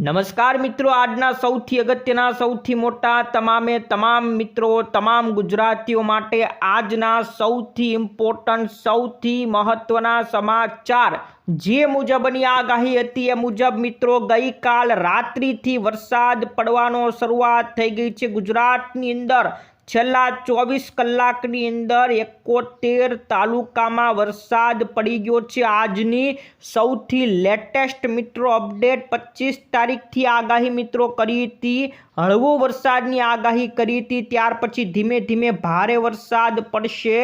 નમસ્કાર મિત્રો, આજના સૌથી અગત્યના, સૌથી મોટા, તમામે તમામ મિત્રો, તમામ ગુજરાતીઓ માટે આજના સૌથી ઇમ્પોર્ટન્ટ સૌથી મહત્વના સમાચાર જે મુજબની આગાહી હતી એ મુજબ મિત્રો, ગઈકાલ રાત્રિથી વરસાદ પડવાનો શરૂઆત થઈ ગઈ છે ગુજરાતની અંદર. છેલ્લા ચોવીસ કલાકની અંદર એકોતેર તાલુકામાં વરસાદ પડી ગયો છે. આજની સૌથી લેટેસ્ટ મિત્રો અપડેટ પચીસ તારીખથી આગાહી મિત્રો કરી હતી. હળવો વરસાદની આગાહી કરી હતી. ત્યાર પછી ધીમે ધીમે ભારે વરસાદ પડશે.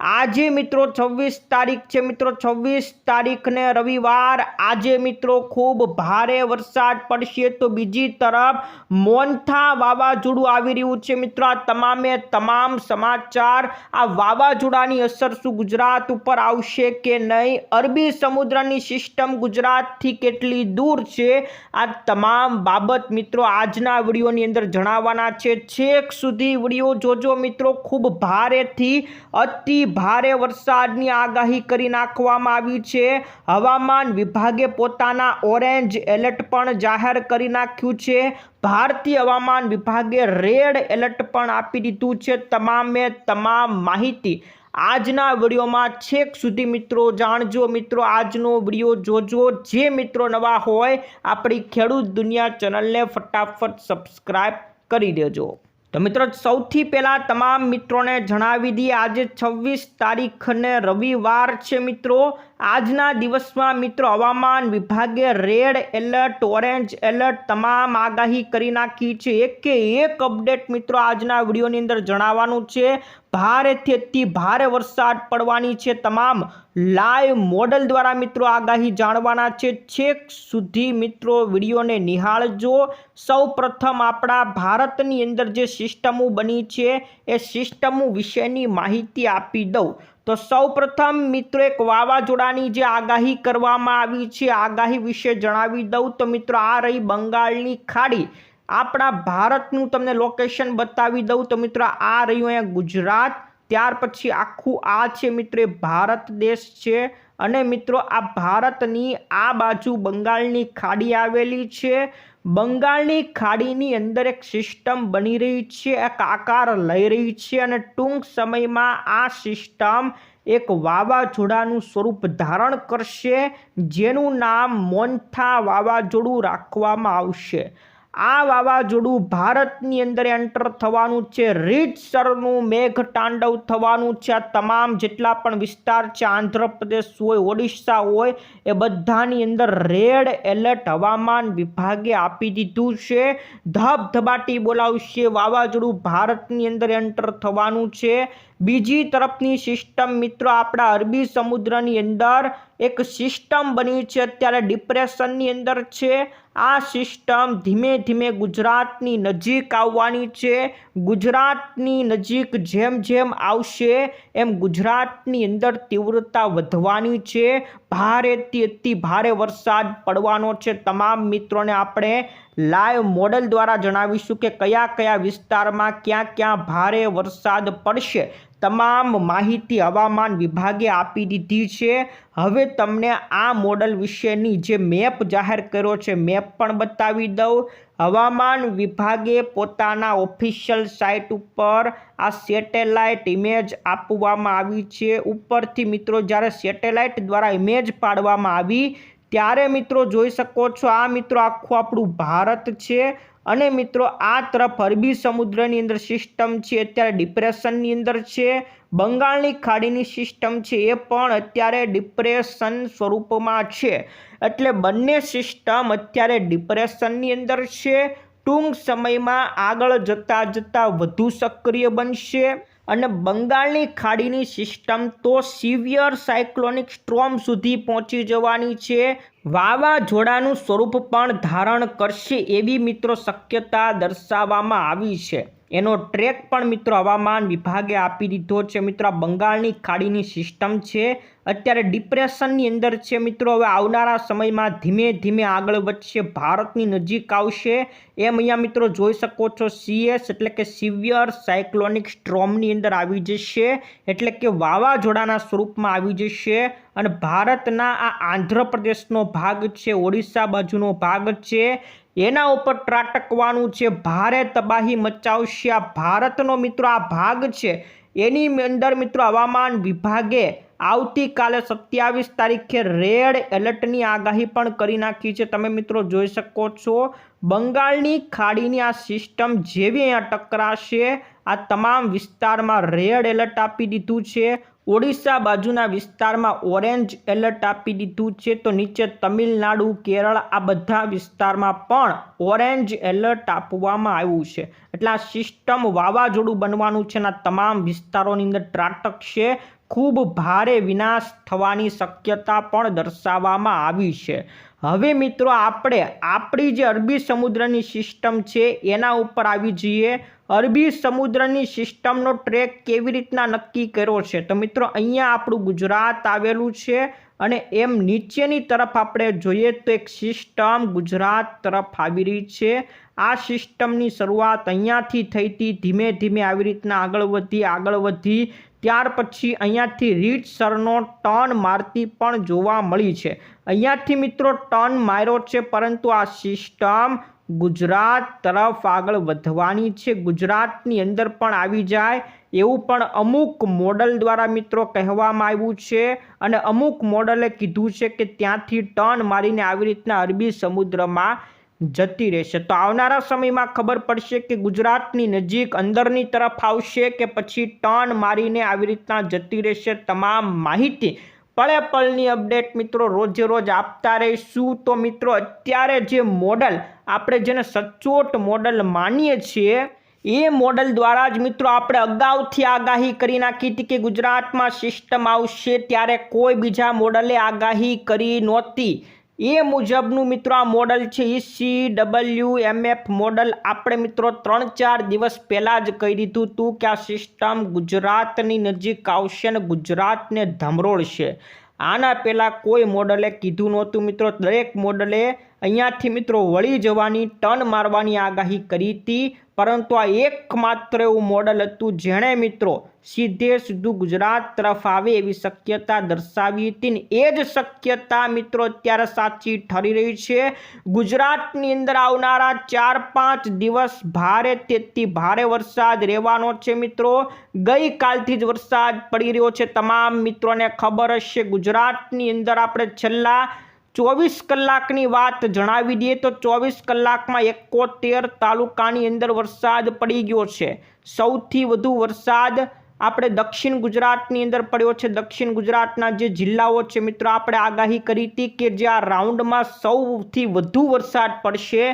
આજે મિત્રો છવ્વીસ તારીખ છે. મિત્રો છવ્વીસ તારીખને રવિવાર. આજે મિત્રો ખૂબ ભારે વરસાદ પડશે તો બીજી તરફ મોન્થા વાવાઝોડું આવી રહ્યું છે. મિત્રો આ તમામે તમામ સમાચાર આ વાવાઝોડાની અસર શું ગુજરાત ઉપર આવશે કે નહીં? અરબી સમુદ્રની સિસ્ટમ ગુજરાતથી કેટલી દૂર છે? આ તમામ બાબત મિત્રો આજના વિડીયોની અંદર જણાવવાના છે. છેક સુધી વીડિયો જોજો મિત્રો. ખૂબ ભારેથી અતિ ભારે વરસાદની આગાહી કરી નાખવામાં આવી છે. હવામાન વિભાગે પોતાના ઓરેન્જ એલર્ટ પણ જાહેર કરી નાખ્યું છે. ભારતીય હવામાન વિભાગે રેડ એલર્ટ પણ આપી દીધું છે. તમામે તમામ માહિતી આજના વિડીયોમાં છેક સુધી મિત્રો જાણજો. મિત્રો, આજનો વીડિયો જોજો. જે મિત્રો નવા હોય, આપણી ખેડૂત દુનિયા ચેનલને ફટાફટ સબસ્ક્રાઈબ કરી દેજો. તો મિત્રો સૌથી પહેલાં તમામ મિત્રોને જણાવી દઈએ આજે છવ્વીસ તારીખને રવિવાર છે મિત્રો. આજના દિવસમાં મિત્રો હવામાન વિભાગે રેડ એલર્ટ, ઓરેન્જ એલર્ટ તમામ આગાહી કરી નાખી છે. એકે એક અપડેટ મિત્રો આજના વિડીયોની અંદર જણાવવાનું છે. ભારેથી અતિ ભારે વરસાદ પડવાની છે. તમામ લાઈવ મોડલ દ્વારા મિત્રો આગાહી જાણવાના છે. છેક સુધી મિત્રો વિડીયોને નિહાળજો. સૌ પ્રથમ આપણા ભારતની અંદર જે સિસ્ટમો બની છે, એ સિસ્ટમો વિશેની માહિતી આપી દઉં. તો સૌ પ્રથમ મિત્રો એક વાવાઝોડાની જે આગાહી કરવામાં આવી છે, આગાહી વિશે જણાવી દઉં. તો મિત્રો આ રહી બંગાળની ખાડી. આપણા ભારતનું તમને લોકેશન બતાવી દઉં. તો મિત્રો આ રહ્યું અહીંયા ગુજરાત. ત્યાર પછી આખું આ છે મિત્રો ભારત દેશ છે. અને મિત્રો આ ભારતની આ બાજુ બંગાળની ખાડી આવેલી છે. બંગાળની ખાડીની અંદર એક સિસ્ટમ બની રહી છે, એક આકાર લઈ રહી છે અને ટૂંક સમયમાં આ સિસ્ટમ એક વાવાઝોડાનું સ્વરૂપ ધારણ કરશે, જેનું નામ મોન્થા વાવાઝોડું રાખવામાં આવશે. આ વાવાઝોડું ભારતની અંદર એન્ટર થવાનું છે. રીતસરનું મેઘ તાંડવ થવાનું છે. આ તમામ જેટલા પણ વિસ્તાર છે, આંધ્રપ્રદેશ હોય, ઓડિશા હોય, એ બધાની અંદર રેડ એલર્ટ હવામાન વિભાગે આપી દીધું છે. ધબધબાટી બોલાવશે. વાવાઝોડું ભારતની અંદર એન્ટર થવાનું છે. બીજી તરફની સિસ્ટમ મિત્રો, આપણા અરબી સમુદ્રની અંદર એક સિસ્ટમ બની છે, અત્યારે ડિપ્રેશનની અંદર છે. આ સિસ્ટમ ધીમે ધીમે ગુજરાતની નજીક આવવાની છે. ગુજરાતની નજીક જેમ જેમ આવશે, એમ ગુજરાતની અંદર તીવ્રતા વધવાની છે. ભારેથી અતિ ભારે વરસાદ પડવાનો છે. તમામ મિત્રોને આપણે લાઈવ મોડલ દ્વારા જણાવીશું કે કયા કયા વિસ્તારમાં ક્યાં ક્યાં ભારે વરસાદ પડશે. તમામ માહિતી હવામાન વિભાગે આપી દીધી છે. હવે તમને આ મોડલ વિશેની જે મેપ જાહેર કર્યો છે, મેપ પણ બતાવી દઉં. હવામાન વિભાગે પોતાના ઓફિશિયલ સાઇટ ઉપર આ સેટેલાઇટ ઇમેજ આપવામાં આવી છે. ઉપરથી મિત્રો, જ્યારે સેટેલાઇટ દ્વારા ઇમેજ પાડવામાં આવી, ત્યારે મિત્રો જોઈ શકો છો, આ મિત્રો આખું આપણું ભારત છે. અને મિત્રો, આ તરફ અરબી સમુદ્રની અંદર સિસ્ટમ છે, અત્યારે ડિપ્રેશનની અંદર છે. બંગાળની ખાડીની સિસ્ટમ છે, એ પણ અત્યારે ડિપ્રેશન સ્વરૂપમાં છે. એટલે બંને સિસ્ટમ અત્યારે ડિપ્રેશનની અંદર છે. ટૂંક સમયમાં આગળ જતાં જતાં વધુ સક્રિય બનશે. અને બંગાળની ખાડીની સિસ્ટમ તો સિવિયર સાયક્લોનિક સ્ટ્રોમ સુધી પહોંચી જવાની છે. વાવાઝોડાનું સ્વરૂપ પણ ધારણ કરશે એવી મિત્રો શક્યતા દર્શાવવામાં આવી છે. એનો ટ્રેક પણ મિત્રો હવામાન વિભાગે આપી દીધો છે. મિત્રો બંગાળની ખાડીની સિસ્ટમ છે. અત્યારે ડિપ્રેશનની અંદર છે મિત્રો. હવે આવનારા સમયમાં ધીમે ધીમે આગળ વધશે. ભારતની નજીક આવશે. એમ અહીંયા મિત્રો જોઈ શકો છો, સીએસ એટલે કે સિવિયર સાયક્લોનિક સ્ટ્રોમની અંદર આવી જશે. એટલે કે વાવાઝોડાના સ્વરૂપમાં આવી જશે. અને ભારતના આ આંધ્રપ્રદેશનો ભાગ છે, ઓડિશા બાજુનો ભાગ છે. એના ઉપર ત્રાટકવાનું છે. ભારે તબાહી મચાવશે. આ ભારતનો મિત્રો આ ભાગ છે. એની અંદર મિત્રો હવામાન વિભાગે આવતીકાલે સત્યાવીસ તારીખે રેડ એલર્ટની આગાહી પણ કરી નાખી છે. તમે મિત્રો જોઈ શકો છો, બંગાળની ખાડીની આ સિસ્ટમ જેવી અહીંયા ટકરાશે. આ તમામ વિસ્તારમાં રેડ એલર્ટ આપી દીધું છે. ઓડિશા બાજુના વિસ્તારમાં ઓરેન્જ એલર્ટ આપી દીધું છે તો નીચે તમિલનાડુ, કેરળ આ બધા વિસ્તારમાં પણ ઓરેન્જ એલર્ટ આપવામાં આવ્યું છે. એટલે સિસ્ટમ વાવાઝોડું બનવાનું છે અને તમામ વિસ્તારોની અંદર ત્રાટકશે ખૂબ ભારે વિનાશ થવાની શક્યતા પણ દર્શાવવામાં આવી છે. હવે મિત્રો આપણે આપણી જે અરબી સમુદ્રની સિસ્ટમ છે એના ઉપર આવી જઈએ. અરબી સમુદ્રની સિસ્ટમનો ટ્રેક કેવી રીતના નક્કી કર્યો છે? તો મિત્રો, અહીંયા આપણું ગુજરાત આવેલું છે અને એમ નીચેની તરફ આપણે જોઈએ તો એક સિસ્ટમ ગુજરાત તરફ આવી રહી છે. આ સિસ્ટમની શરૂઆત અહીંયાથી થઈ હતી ધીમે ધીમે આવી રીતના આગળ વધી આગળ વધી. ત્યાર પછી અહીંયાથી રીતસરનો ટર્ન મારતી પણ જોવા મળી છે. અહીંયાથી મિત્રો ટર્ન માર્યો છે, પરંતુ આ સિસ્ટમ ગુજરાત તરફ આગળ વધવાની છે. ગુજરાતની અંદર પણ આવી જાય એવું પણ અમુક મોડલ દ્વારા મિત્રો કહેવામાં આવ્યું છે અને અમુક મોડલે કીધું છે કે ત્યાંથી ટર્ન મારીને આવી રીતના અરબી સમુદ્રમાં જતી રહેશે. તો આવનારા સમયમાં ખબર પડશે કે ગુજરાતની નજીક અંદરની તરફ આવશે કે પછી ટર્ન મારીને આવી રીતના જતી રહેશે. તમામ માહિતી પળે પળની અપડેટ મિત્રો રોજે રોજ આપતા રહીશું. તો મિત્રો, અત્યારે જે મોડલ આપણે જેને સચોટ મોડલ માનીએ છીએ, એ મોડલ દ્વારા જ મિત્રો આપણે અગાઉથી આગાહી કરી નાખી હતી કે ગુજરાતમાં સિસ્ટમ આવશે ત્યારે કોઈ બીજા મોડલે આગાહી કરી નહોતી. એ મુજબનું મિત્રો આ મોડલ છે ઈસી ડબલ્યુ એમએફ મોડલ. આપણે મિત્રો ત્રણ ચાર દિવસ પહેલાં જ કહી દીધું હતું કે આ સિસ્ટમ ગુજરાતની નજીક આવશે અને ગુજરાતને ધમરોળશે. આના પહેલાં કોઈ મોડલે કીધું નહોતું મિત્રો. દરેક મોડલે અહીંયાથી મિત્રો વળી જવાની, ટર્ન મારવાની આગાહી કરી હતી. પરંતુ આ એકમાત્ર એવું મોડલ હતું જેણે મિત્રો સીધે સીધું ગુજરાત તરફ આવે એવી શક્યતા દર્શાવી હતી ને એ જ શક્યતા મિત્રો અત્યારે સાચી ઠરી રહી છે. ગુજરાતની અંદર આવનારા ચાર પાંચ દિવસ ભારે તેથી ભારે વરસાદ રહેવાનો છે મિત્રો. ગઈકાલથી જ વરસાદ પડી રહ્યો છે. તમામ મિત્રોને ખબર હશે ગુજરાતની અંદર આપણે છેલ્લા ચોવીસ કલાકની વાત જણાવી દઈએ તો ચોવીસ કલાકમાં એકોતેર તાલુકાની અંદર વરસાદ પડી ગયો છે. સૌથી વધુ વરસાદ આપણે દક્ષિણ ગુજરાતની અંદર પડ્યો છે. દક્ષિણ ગુજરાતના જે જિલ્લાઓ છે, મિત્રો, આપણે આગાહી કરી હતી કે જે આ રાઉન્ડમાં સૌથી વધુ વરસાદ પડશે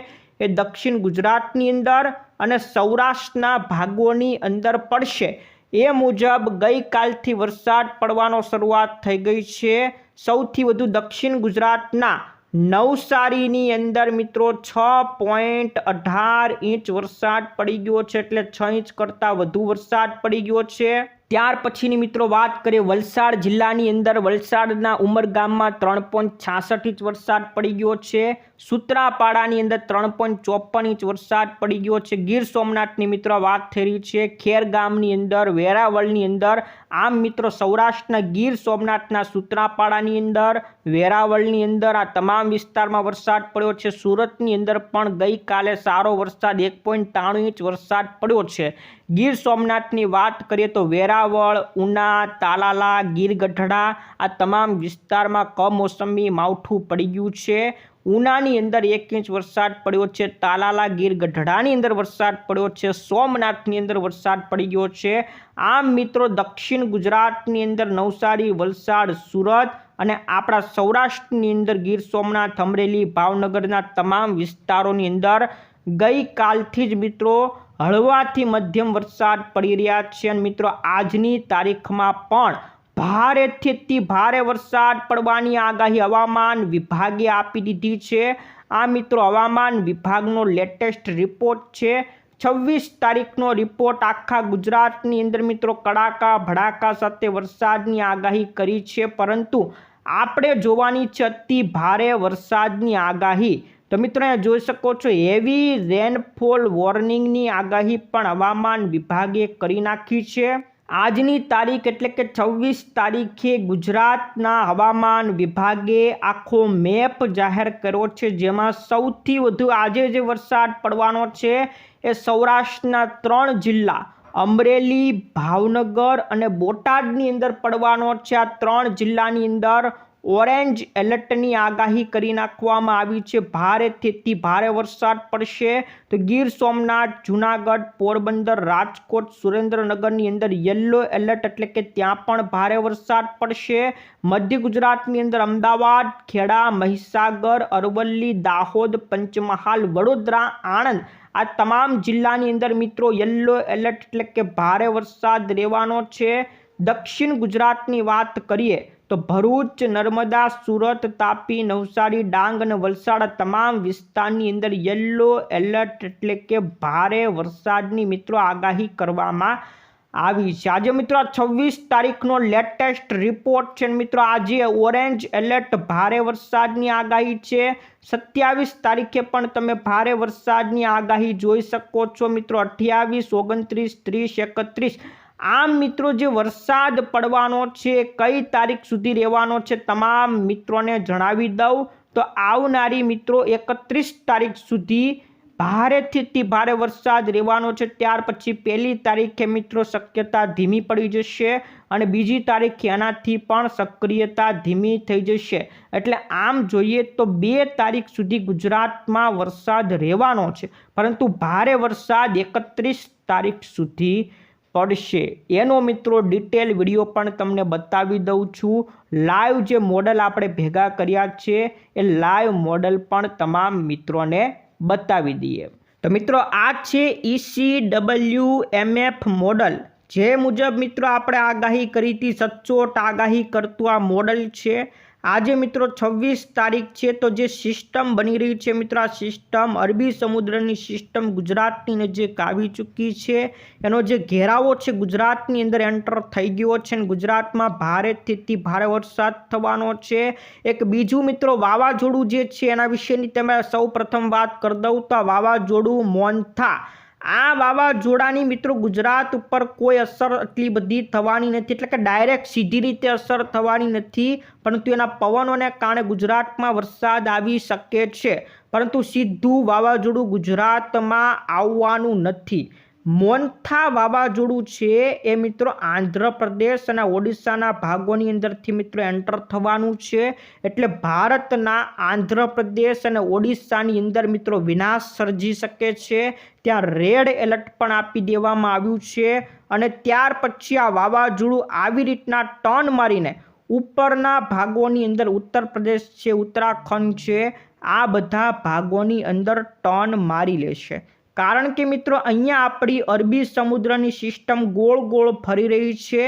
એ દક્ષિણ ગુજરાતની અંદર અને સૌરાષ્ટ્રના ભાગોની અંદર પડશે. એ મુજબ ગઈકાલથી વરસાદ પડવાનો શરૂઆત થઈ ગઈ છે. સૌથી વધુ દક્ષિણ ગુજરાતના નવસારીની અંદર મિત્રો છ પોઈન્ટ અઢાર ઇંચ વરસાદ પડી ગયો છે એટલે છ ઇંચ કરતાં વધુ વરસાદ પડી ગયો છે. ત્યાર પછીની મિત્રો વાત કરીએ વલસાડ જિલ્લાની અંદર. વલસાડના ઉમરગામમાં ત્રણ પોઈન્ટ છાસઠ ઇંચ વરસાદ પડી ગયો છે. સુત્રાપાડાની અંદર ત્રણ પોઈન્ટ ચોપન ઇંચ વરસાદ પડી ગયો છે. ગીર સોમનાથની મિત્રો વાત થઈ રહી છે. ખેરગામની અંદર, વેરાવળની અંદર, આમ મિત્રો સૌરાષ્ટ્રના ગીર સોમનાથના સુત્રાપાડાની અંદર, વેરાવળની અંદર આ તમામ વિસ્તારમાં વરસાદ પડ્યો છે. સુરતની અંદર પણ ગઈકાલે સારો વરસાદ એક પોઈન્ટ ત્રાણું ઇંચ વરસાદ પડ્યો છે. ગીર સોમનાથની વાત કરીએ તો વેરાવળ, ઉના, તાલાલા, ગીર ગઢડા આ તમામ વિસ્તારમાં કમોસમી માવઠું પડી ગયું છે. ઉનાની અંદર એક ઇંચ વરસાદ પડ્યો છે, તાલાલા, ગીર ગઢડાની અંદર વરસાદ પડ્યો છે, સોમનાથની અંદર વરસાદ પડી ગયો છે. આમ મિત્રો, દક્ષિણ ગુજરાતની અંદર નવસારી, વલસાડ, સુરત અને આપણા સૌરાષ્ટ્રની અંદર ગીર સોમનાથ, અમરેલી, ભાવનગરના તમામ વિસ્તારોની અંદર ગઈકાલથી જ મિત્રો હળવાથી મધ્યમ વરસાદ પડી રહ્યા છે અને મિત્રો, આજની તારીખમાં પણ ભારેથી ભારે વરસાદ પડવાની આગાહી હવામાન વિભાગે આપી દીધી છે. આ મિત્રો, હવામાન વિભાગનો લેટેસ્ટ રિપોર્ટ છે. છવ્વીસ તારીખનો રિપોર્ટ આખા ગુજરાતની અંદર મિત્રો, કડાકા, ભડાકા સાથે વરસાદની આગાહી કરી છે. પરંતુ આપણે જોવાની છે ભારે વરસાદની આગાહી. તો મિત્રો અહીંયા જોઈ શકો છો હેવી રેનફોલ વોર્નિંગની આગાહી પણ હવામાન વિભાગે કરી નાખી છે. આજની તારીખ એટલે કે છવ્વીસ તારીખે ગુજરાતના હવામાન વિભાગે આખો મેપ જાહેર કર્યો છે, જેમાં સૌથી વધુ આજે જે વરસાદ પડવાનો છે એ સૌરાષ્ટ્રના ત્રણ જિલ્લા, અમરેલી, ભાવનગર અને બોટાદની અંદર પડવાનો છે. આ ત્રણ જિલ્લાની અંદર ઓરેન્જ એલર્ટની આગાહી કરી નાખવામાં આવી છે. ભારેથી અતિ ભારે વરસાદ પડશે તો ગીર સોમનાથ, જુનાગઢ, પોરબંદર, રાજકોટ, સુરેન્દ્રનગરની અંદર યલો એલર્ટ એટલે કે ત્યાં પણ ભારે વરસાદ પડશે. મધ્ય ગુજરાતની અંદર અમદાવાદ, ખેડા, મહીસાગર, અરવલ્લી, દાહોદ, પંચમહાલ, વડોદરા, આણંદ આ તમામ જિલ્લાની અંદર મિત્રો યલો એલર્ટ એટલે કે ભારે વરસાદ રહેવાનો છે. દક્ષિણ ગુજરાતની વાત કરીએ તો ભરૂચ, નર્મદા, સુરત, તાપી, નવસારી, ડાંગ અને વલસાડ તમામ વિસ્તારની અંદર યલો એલર્ટ એટલે કે ભારે વરસાદની મિત્રો આગાહી કરવામાં આવી છે. આજે મિત્રો છવ્વીસ તારીખનો લેટેસ્ટ રિપોર્ટ છે મિત્રો આજે ઓરેન્જ એલર્ટ ભારે વરસાદની આગાહી છે, સત્યાવીસ તારીખે પણ તમે ભારે વરસાદની આગાહી જોઈ શકો છો મિત્રો. અઠ્યાવીસ, ઓગણત્રીસ, ત્રીસ, એકત્રીસ આમ મિત્રો જે વરસાદ પડવાનો છે, કઈ તારીખ સુધી રહેવાનો છે, તમામ મિત્રોને જણાવી દઉં. તો આવનારી મિત્રો એકત્રીસ તારીખ સુધી ભારેથી ભારે વરસાદ રહેવાનો છે. ત્યાર પછી પહેલી તારીખે મિત્રો શક્યતા ધીમી પડી જશે અને બીજી તારીખે એનાથી પણ સક્રિયતા ધીમી થઈ જશે. એટલે આમ જોઈએ તો બે તારીખ સુધી ગુજરાતમાં વરસાદ રહેવાનો છે. પરંતુ ભારે વરસાદ એકત્રીસ તારીખ સુધી પડશે. એનો મિત્રો ડિટેલ વીડિયો પણ તમને બતાવી દઉં છું. લાઈવ જે મોડલ આપણે ભેગા કર્યા છે, એ લાઈવ મોડલ પણ તમામ મિત્રોને બતાવી દઈએ. તો મિત્રો, આ છે ઈસી ડબલ્યુ એમએફ મોડલ જે મુજબ મિત્રો, આપણે આગાહી કરી હતી, સચોટ આગાહી કરતું આ મોડલ છે. આજે મિત્રો છવ્વીસ તારીખ છે તો જે સિસ્ટમ બની રહી છે મિત્રો, આ સિસ્ટમ અરબી સમુદ્રની સિસ્ટમ ગુજરાતની નજીક આવી ચૂકી છે, એનો જે ઘેરાવો છે ગુજરાતની અંદર એન્ટર થઈ ગયો છે અને ગુજરાતમાં ભારેથી ભારે વરસાદ થવાનો છે. એક બીજું મિત્રો વાવાઝોડું જે છે એના વિશેની તમે સૌ વાત કરી દઉં તો વાવાઝોડું મોન્થા આ વાવાઝોડાની મિત્રો ગુજરાત ઉપર કોઈ અસર એટલી બધી થવાની નથી. એટલે કે ડાયરેક્ટ સીધી રીતે અસર થવાની નથી. પરંતુ એના પવનોને કારણે ગુજરાતમાં વરસાદ આવી શકે છે. પરંતુ સીધું વાવાઝોડું ગુજરાતમાં આવવાનું નથી. મોન્થા વાવાઝોડું છે એ મિત્રો આંધ્રપ્રદેશ અને ઓડિશાના ભાગોની અંદરથી મિત્રો એન્ટર થવાનું છે. એટલે ભારતના આંધ્રપ્રદેશ અને ઓડિશાની અંદર મિત્રો વિનાશ સર્જી શકે છે. ત્યાં રેડ એલર્ટ પણ આપી દેવામાં આવ્યું છે અને ત્યાર પછી આ વાવાઝોડું આવી રીતના ટર્ન મારીને ઉપરના ભાગોની અંદર ઉત્તર પ્રદેશ છે, ઉત્તરાખંડ છે, આ બધા ભાગોની અંદર ટર્ન મારી લેશે. કારણ કે મિત્રો, અહીંયા આપણી અરબી સમુદ્રની સિસ્ટમ ગોળ ગોળ ફરી રહી છે.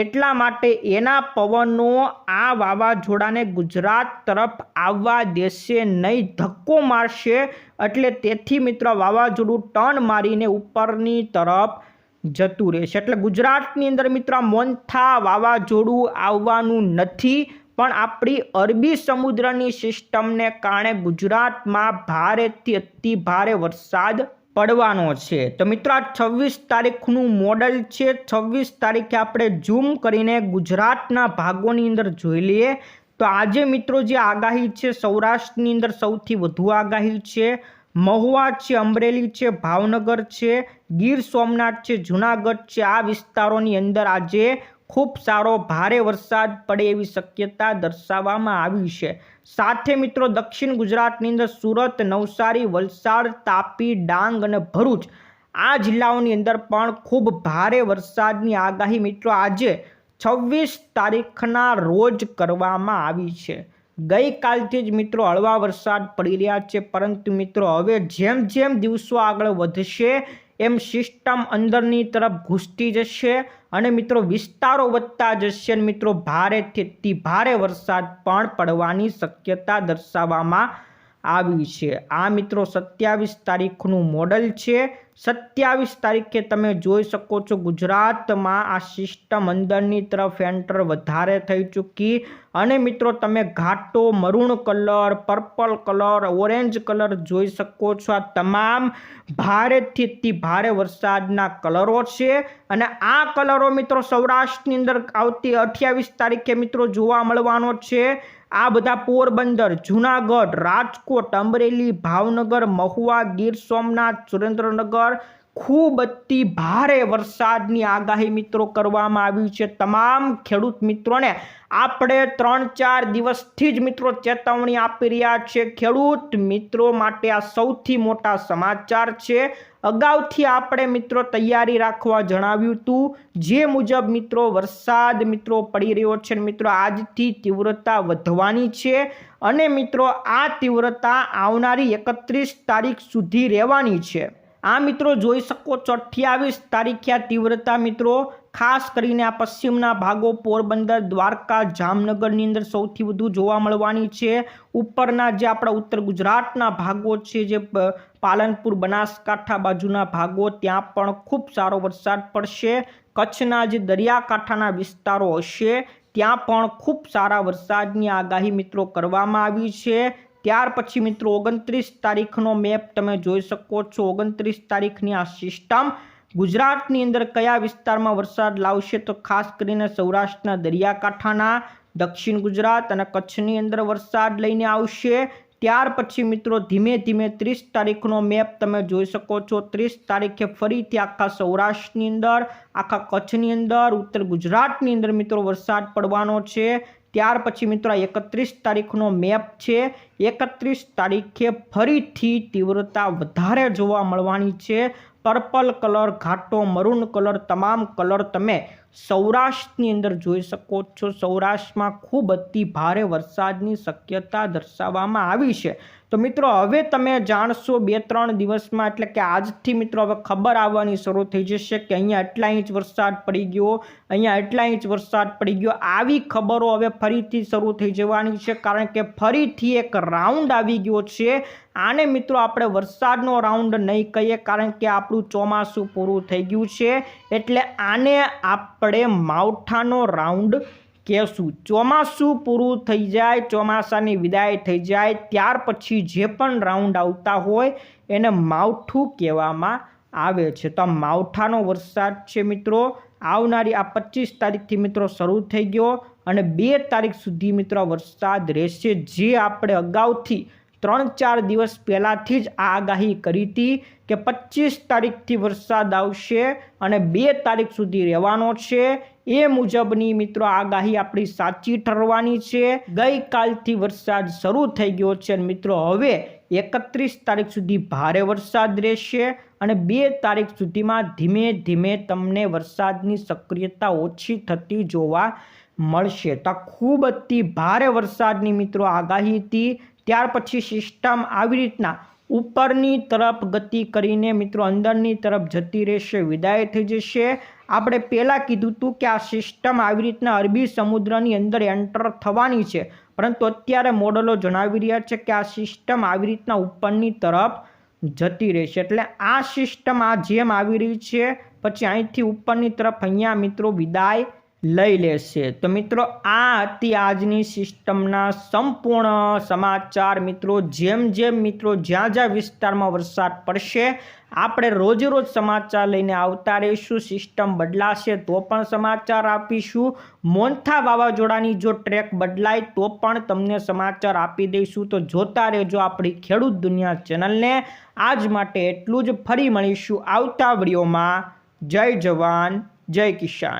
એટલા માટે એના પવનો આ વાવાઝોડાને ગુજરાત તરફ આવવા દેશે નહીં, ધક્કો મારશે. એટલે તેથી મિત્રો વાવાઝોડું ટર્ન મારીને ઉપરની તરફ જતું રહેશે. એટલે ગુજરાતની અંદર મિત્રો મોન્થા વાવાઝોડું આવવાનું નથી, પણ આપણી અરબી સમુદ્રની સિસ્ટમને કારણે ગુજરાતમાં ભારેથી અતિ ભારે વરસાદ પડવાનો છે. તો મિત્રો, આ છવ્વીસ તારીખનું મોડલ છે. છવ્વીસ તારીખે આપણે ઝૂમ કરીને ગુજરાતના ભાગોની અંદર જોઈ લઈએ. તો આજે મિત્રો, જે આગાહી છે, સૌરાષ્ટ્રની અંદર સૌથી વધુ આગાહી છે. મહુવા છે, અમરેલી છે, ભાવનગર છે, ગીર સોમનાથ છે, જુનાગઢ છે. આ વિસ્તારોની અંદર આજે ખૂબ સારો ભારે વરસાદ પડે એવી શક્યતા દર્શાવવામાં આવી છે. સાથે મિત્રો, દક્ષિણ ગુજરાતની અંદર સુરત, નવસારી, વલસાડ, તાપી, ડાંગ અને ભરૂચ આ જિલ્લાઓની અંદર પણ ખૂબ ભારે વરસાદની આગાહી મિત્રો આજે છવ્વીસ તારીખના રોજ કરવામાં આવી છે. ગઈકાલથી જ મિત્રો હળવા વરસાદ પડી રહ્યા છે, પરંતુ મિત્રો હવે જેમ જેમ દિવસો આગળ વધશે, એમ સિસ્ટમ અંદરની તરફ ઘૂસતી જશે. અને મિત્રો વિસ્તારો વધતા જશે મિત્રો ભારેથી ભારે વરસાદ પણ પડવાની શક્યતા દર્શાવવામાં આવી છે. આ મિત્રો સત્યાવીસ તારીખનું મોડલ છે. સત્યાવીસ તારીખે તમે જોઈ શકો છો ગુજરાતમાં આ સિસ્ટમ અંદરની તરફ એન્ટર વધારે થઈ ચૂકી અને મિત્રો તમે ઘાટો maroon colour, purple colour, orange colour જોઈ શકો છો. આ તમામ ભારેથી અતિ ભારે વરસાદના કલરો છે અને આ કલરો મિત્રો સૌરાષ્ટ્રની અંદર આવતી અઠ્યાવીસ તારીખે મિત્રો જોવા મળવાનો છે. આ બધા પોરબંદર જુનાગઢ રાજકોટ અમરેલી ભાવનગર મહુવા ગીર સોમનાથ સુરેન્દ્રનગર ખૂબ અતિ ભારે વરસાદની આગાહી મિત્રો કરવામાં આવી છે. તમામ ખેડૂત મિત્રોને આપણે ત્રણ ચાર દિવસથી જ મિત્રો ચેતવણી આપી રહ્યા છે ખેડૂત મિત્રો માટે આ સૌથી મોટા સમાચાર છે. અગાઉથી આપણે મિત્રો તૈયારી રાખવા જણાવ્યું હતું. જે મુજબ મિત્રો વરસાદ મિત્રો પડી રહ્યો છે મિત્રો આજથી તીવ્રતા વધવાની છે અને મિત્રો આ તીવ્રતા આવનારી એકત્રીસ તારીખ સુધી રહેવાની છે. આ મિત્રો જોઈ શકો છો અઠ્યાવીસ તારીખે તીવ્રતા મિત્રો, ખાસ કરીને આ પશ્ચિમના ભાગો, પોરબંદર, દ્વારકા, જામનગરની અંદર સૌથી વધુ જોવા મળવાની છે. ઉપરના જે આપણા ઉત્તર ગુજરાતના ભાગો છે, જે પાલનપુર, બનાસકાંઠા બાજુના ભાગો, ત્યાં પણ ખૂબ સારો વરસાદ પડશે. કચ્છના જે દરિયાકાંઠાના વિસ્તારો હશે, ત્યાં પણ ખૂબ સારા વરસાદની આગાહી મિત્રો કરવામાં આવી છે. ત્યાર પછી મિત્રો ઓગણત્રીસ તારીખનો મેપ તમે જોઈ શકો છો. ઓગણત્રીસ તારીખની આ સિસ્ટમ ગુજરાતની અંદર કયા વિસ્તારમાં વરસાદ લાવશે તો ખાસ કરીને સૌરાષ્ટ્રના દરિયાકાંઠાના, દક્ષિણ ગુજરાત અને કચ્છની અંદર વરસાદ લઈને આવશે. ત્યાર પછી મિત્રો ધીમે ધીમે ત્રીસ તારીખનો મેપ તમે જોઈ શકો છો. ત્રીસ તારીખે ફરીથી આખા સૌરાષ્ટ્રની અંદર, આખા કચ્છની અંદર, ઉત્તર ગુજરાતની અંદર મિત્રો વરસાદ પડવાનો છે. ત્યાર પછી મિત્રો એકત્રીસ તારીખનો મેપ છે. એકત્રીસ તારીખે ફરીથી તીવ્રતા વધારે જોવા મળવાની છે. પર્પલ કલર, ઘાટો, મરૂન કલર, તમામ કલર તમે સૌરાષ્ટ્રની અંદર જોઈ શકો છો. સૌરાષ્ટ્રમાં ખૂબ અતિ ભારે વરસાદની શક્યતા દર્શાવવામાં આવી છે. તો મિત્રો, હવે તમે જાણશો બે, ત્રણ દિવસમાં, એટલે કે આજથી મિત્રો, હવે ખબર આવવાની શરૂ થઈ જશે કે અહીંયા એટલા ઇંચ વરસાદ પડી ગયો, અહીંયા એટલા ઇંચ વરસાદ પડી ગયો. આવી ખબરો હવે ફરીથી શરૂ થઈ જવાની છે, કારણ કે ફરીથી એક રાઉન્ડ આવી ગયો છે. આને મિત્રો, આપણે વરસાદનો રાઉન્ડ નહીં કહીએ, કારણ કે આપણું ચોમાસું પૂરું થઈ ગયું છે. એટલે આને આપણે માવઠાનો રાઉન્ડ કહેશું. ચોમાસું પૂરું થઈ જાય, ચોમાસાની વિદાય થઈ જાય, ત્યાર પછી જે પણ રાઉન્ડ આવતા હોય એને માવઠું કહેવામાં આવે છે. તો માવઠાનો વરસાદ છે મિત્રો. આવનારી આ પચીસ તારીખથી મિત્રો શરૂ થઈ ગયો અને બે તારીખ સુધી મિત્રો વરસાદ રહેશે. જે આપણે અગાઉથી ત્રણ ચાર દિવસ પહેલાંથી જ આગાહી કરી હતી કે પચીસ તારીખથી વરસાદ આવશે અને બે તારીખ સુધી રહેવાનો છે. એ મુજબની મિત્રો આગાહી આપણી સાચી ઠરવાની છે. ગઈકાલથી વરસાદ શરૂ થઈ ગયો છે અને મિત્રો હવે એકત્રીસ તારીખ સુધી ભારે વરસાદ રહેશે અને બે તારીખ સુધીમાં ધીમે ધીમે તમને વરસાદની સક્રિયતા ઓછી થતી જોવા મળશે. તો ખૂબ અતિ ભારે વરસાદની મિત્રો આગાહી હતી. ત્યાર પછી સિસ્ટમ આવી રીતના ઉપરની તરફ ગતિ કરીને મિત્રો અંદરની તરફ જતી રહેશે, વિદાય થઈ જશે. આપણે પહેલાં કીધું હતું કે આ સિસ્ટમ આવી રીતના અરબી સમુદ્રની અંદર એન્ટર થવાની છે, પરંતુ અત્યારે મોડલો જણાવી રહ્યા છે કે આ સિસ્ટમ આવી રીતના ઉપરની તરફ જતી રહેશે. એટલે આ સિસ્ટમ આ જેમ આવી રહી છે, પછી અહીંથી ઉપરની તરફ અહીંયા મિત્રો વિદાય લઈ લેશે. તો મિત્રો, આ હતી આજની સિસ્ટમના સંપૂર્ણ સમાચાર. મિત્રો, જેમ જેમ મિત્રો જ્યાં જ્યાં વિસ્તારમાં વરસાદ પડશે, આપણે રોજ રોજ સમાચાર લઈને આવતા રહીશું. સિસ્ટમ બદલાશે તો પણ સમાચાર આપીશું. મોન્થા વાવાઝોડાની જો ટ્રેક બદલાય તો પણ તમને સમાચાર આપી દઈશું. તો જોતા રહેજો આપણી ખેડૂત દુનિયા ચેનલને. આજ માટે એટલું જ. ફરી મળીશું આવતા વિડીયોમાં. જય જવાન, જય કિસાન.